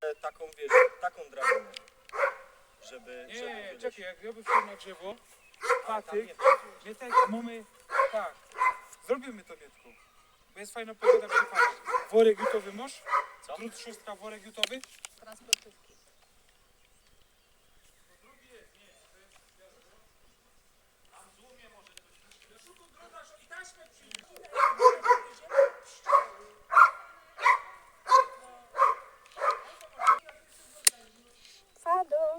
e, taką, wiesz, taką drabinę. Żeby, Nie, żeby nie, wyleć. czekaj, jak ja bym na drzewo, patyk, nie wchodziłeś. nie tak, mamy, tak, zrobimy to Mietku, bo jest fajna pogoda, fajnie. Worek jutowy masz? Co? Drut szóstka, worek jutowy? Transportówki. Fado.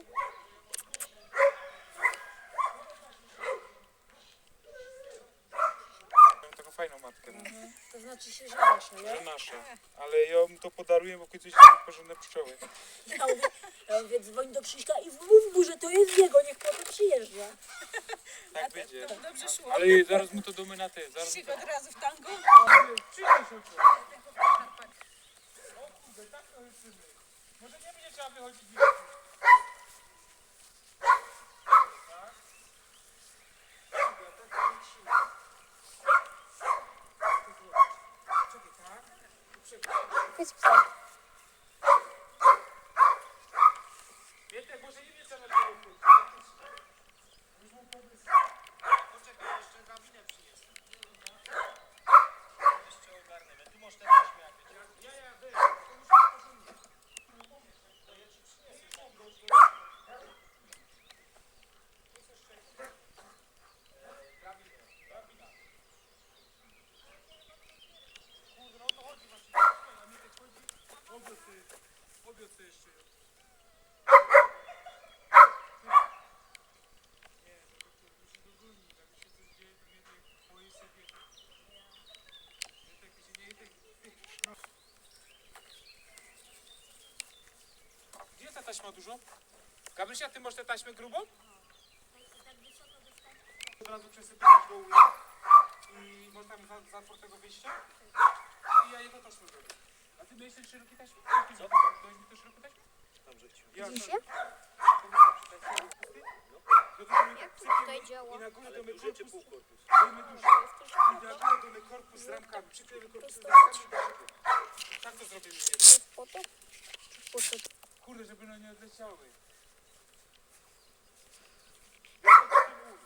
Mam taką no. To znaczy się, że że nie? nasza, ale ja mu to podaruję, bo kiedyś są porządne pszczoły. Ja mówię, ja mówię, dzwoń do Krzyśka i mów mu, że to jest jego, niech potem przyjeżdża. Tak będzie. Dobrze szło. Ale zaraz mu to domy na ty, zaraz Krzyk od razu w tango. Tak to. Może nie będzie trzeba wychodzić w wiosnę. Tak? Dobra, tak to lecimy. Czekaj, tak? Czekaj. Chodź psa. Mietek, może nie wiesz, co na drzewo Już mam pomysł. Poczekaj, jeszcze drabinę przyniosę. Jeszcze ogarnę. Tu możesz też śmiać. Ja, ja, weź, to muszę porządnie. To ja ci przyniosę. Kurde, no o to chodzi właśnie. A mnie tak chodzi. Obiot sobie, obiot sobie jeszcze. Nie, to doktor musi dogonić. Jak mi się coś dzieje, to mnie tak boję sobie. Nie tak się nie tak. No. Gdzie ta taśma dużo? Gabrysia, ty masz tę taśmę grubą? Od razu przesypujesz do ujęcia i masz tam za, za otwartego wyjścia i ja jego taśmę zrobię. A ty miałeś ten szeroki taśmę? Co? Dałeś mi tę szeroką taśmę? Ja to- to. No to to sypiemy tutaj działa? I na górę domy korpus, półkorpus? dajmy duży. I na górę domy korpus z ramkami. Przyklejmy korpus z ramkami dosypiemy. Tak to zrobimy. Po to? Czy po co? Kurde, żeby one nie odleciały. Ja to taki mój.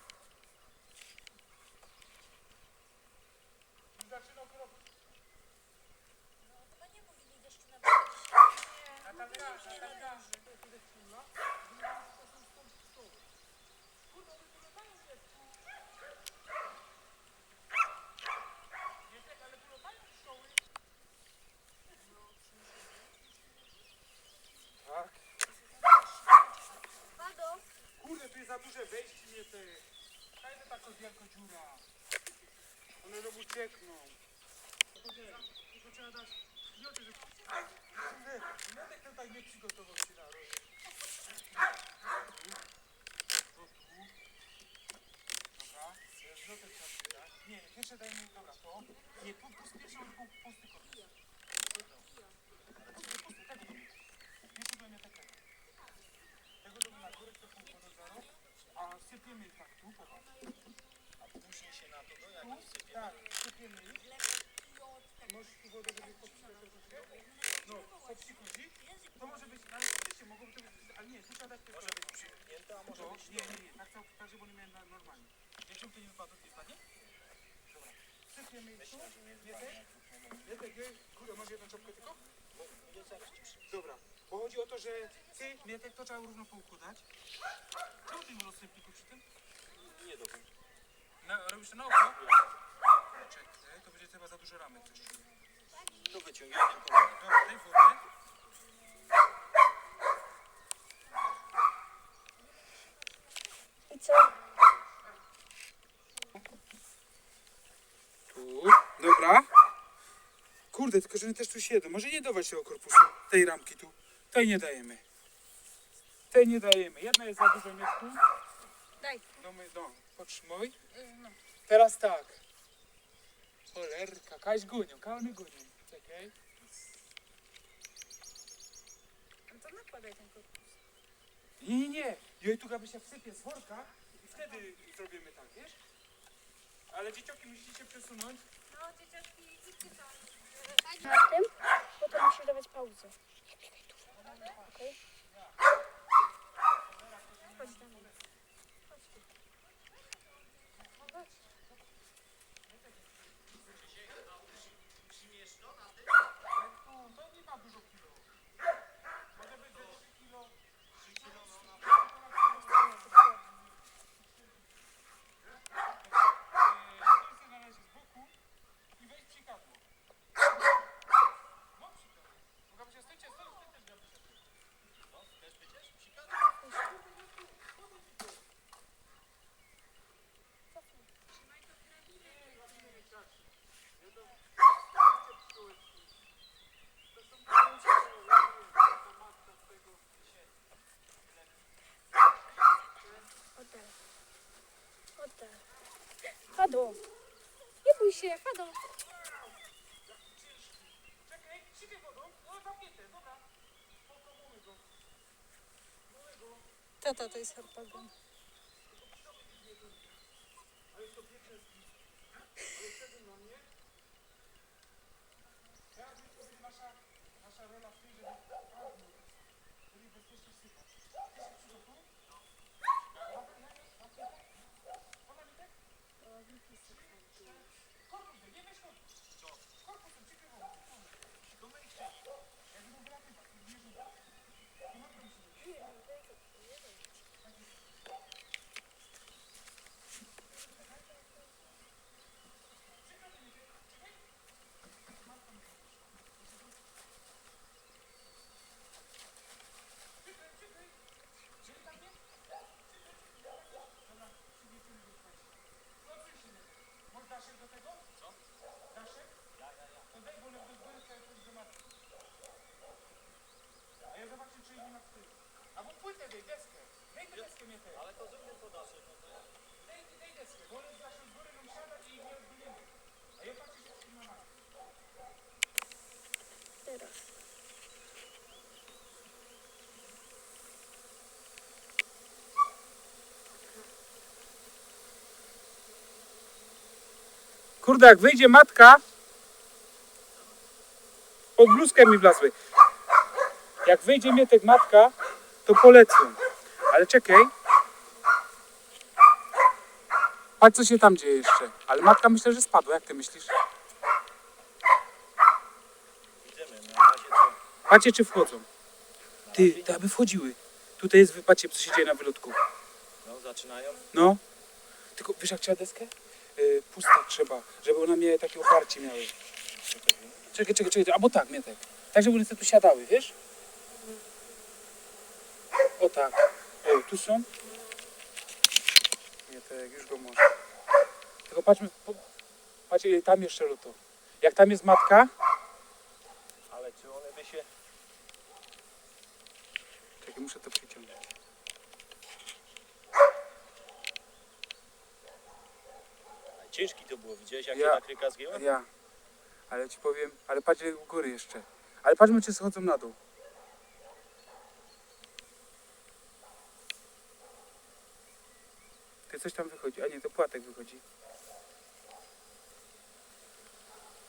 I zaczynał kropić. Natalia, Natalia. Kurde, one tu latają, dziecku. Nie tak, ale tu latają pszczoły. Tak. Fado. Kurde, tu jest za duże wejście, nie te. Dajmy taką wielką dziura. One. Tylko nie, tylko trzeba dać... Ten tak nie przygotował się na rolę. Tu. Tu. Dobra, zlotek trzeba przydać. Nie, pierwsze dajmy, dobra, to. Nie, pu- pusty, pierwszy był pusty korpus. Pusty, pusty, tego do mnie. Pierwszy do mnie takiego. Tego do mnie na górę, to pół do zero. A sypiemy ich tak tu, popatrz. A później się na to do jak Tu, sypie. tak, sypiemy ich. Możesz tu wodę będzie podpsikać troszeczkę? No, podpsikozik. To może być, ale faktycznie mogą to być, ale nie, tu trzeba dać tylko... Może być przymknięte, a może być nie, nie, nie, tak, tak, tak żeby oni mieli na- normalnie. Dzieciom to nie wypadło, nie padnie? Dobra, sypiemy tu. Nie Nie. Nie tak, nie, kurde, masz jedną czapkę tylko? Ci. Dobra, bo chodzi o to, że ty, Mietek, to trzeba równo poukładać. Czemu ty im rozsypniku przy tym? Nie. Na, robisz to na oko? Czekaj, to będzie chyba za dużo ramek też. Daj wodę. I co? Tu. Dobra. Kurde, tylko że oni też tu siedzą. Może nie dawać tego korpusu, tej ramki tu. Tej nie dajemy. Tej nie dajemy. Jedna jest za dużo mietku. Daj. No, my, no, potrzymuj. No. Teraz tak. Cholerka, kaś gonią, kalny gonią. Okej. No to nakładaj ten korpus. Nie, nie, nie. Jojtuka by się wsypie z worka i wtedy zrobimy tak, wiesz? Ale dzieciaki musicie się przesunąć. No, dzieciaki, idźcie tam. Na tym, no potem musisz dawać pauzę. Okej? Chodź tam. Chodź tu. No chodź. śmieszno na tym. To piękne Ale wtedy na mnie. Teraz więc to będzie nasza, nasza rola w sypać. Ty się przygotuj. Dobra, ja już, dobra. Ona mi tak? Korpusem, nie weź korpus. Korpusem, ciekawe wodą. Do wejścia. Jak będą wylatywać, to nie rzucę. To na pewno się Masz daszek do tego? Co? Daszek? Ja, ja, ja. To daj wolę do góry, to ja pójdę do matki. A ja zobaczę, czy jej nie ma w tył. Albo płytę daj, deskę. Daj tę deskę mnie też. Ale to deskę. Wolę z i. A ja patrzę, matki. Teraz. Kurde, jak wyjdzie matka, pod bluzkę mi wlazły. Jak wyjdzie Mietek matka, to polecą. Ale czekaj. Patrz, co się tam dzieje jeszcze. Ale matka myślę, że spadła. Jak ty myślisz? Idziemy, na razie co? Patrzcie, czy wchodzą. Ty, to aby wchodziły. Tutaj jest, patrzcie, co się dzieje na wylotku. No, zaczynają. No. Tylko, wiesz jak trzeba deskę? Yy, pusta trzeba, żeby one miały takie oparcie miały. Czekaj, czekaj, czekaj, albo tak, Mietek. Tak, żeby one sobie tu siadały, wiesz? O tak. O, tu są. Mietek, już go może. Tylko patrzmy, po, patrzcie, ile tam jeszcze luto. Jak tam jest matka, Ale czy one by się... czekaj, muszę to przyciągnąć. Ciężki to było, widziałeś jak Ja- ja... nakryka zgięła? Ja. Ale ci powiem, ale patrz u góry jeszcze. Ale patrzmy, czy schodzą na dół. Coś tam wychodzi, a nie, to płatek wychodzi.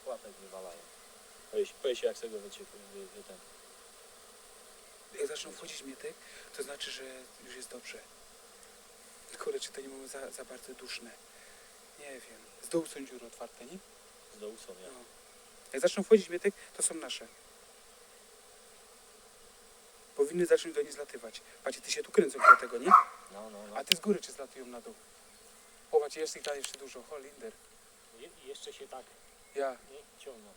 Płatek wywalają. Powiedz, powiedz jak z tego wyciekł, wy, wy ten. Jak zaczną wchodzić mietek, to znaczy, że już jest dobrze. Kurde, czy to nie było za, za bardzo duszne? Nie wiem. Z dołu są dziury otwarte, nie? Z dołu są, ja. No. Jak zaczną wchodzić mietek, to są nasze. Powinny zacząć do niej zlatywać. Patrzcie, ty się tu kręcą do tego, nie? No, no, no. A ty z góry czy zlatują na dół? Popatrz, jest ich tam jeszcze dużo. Holinder. I, i jeszcze się tak Ja. nie ciągną.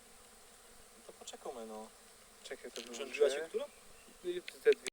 No to poczekamy, no. Czekaj, to Urządziła się wyłączę. która? Te dwie.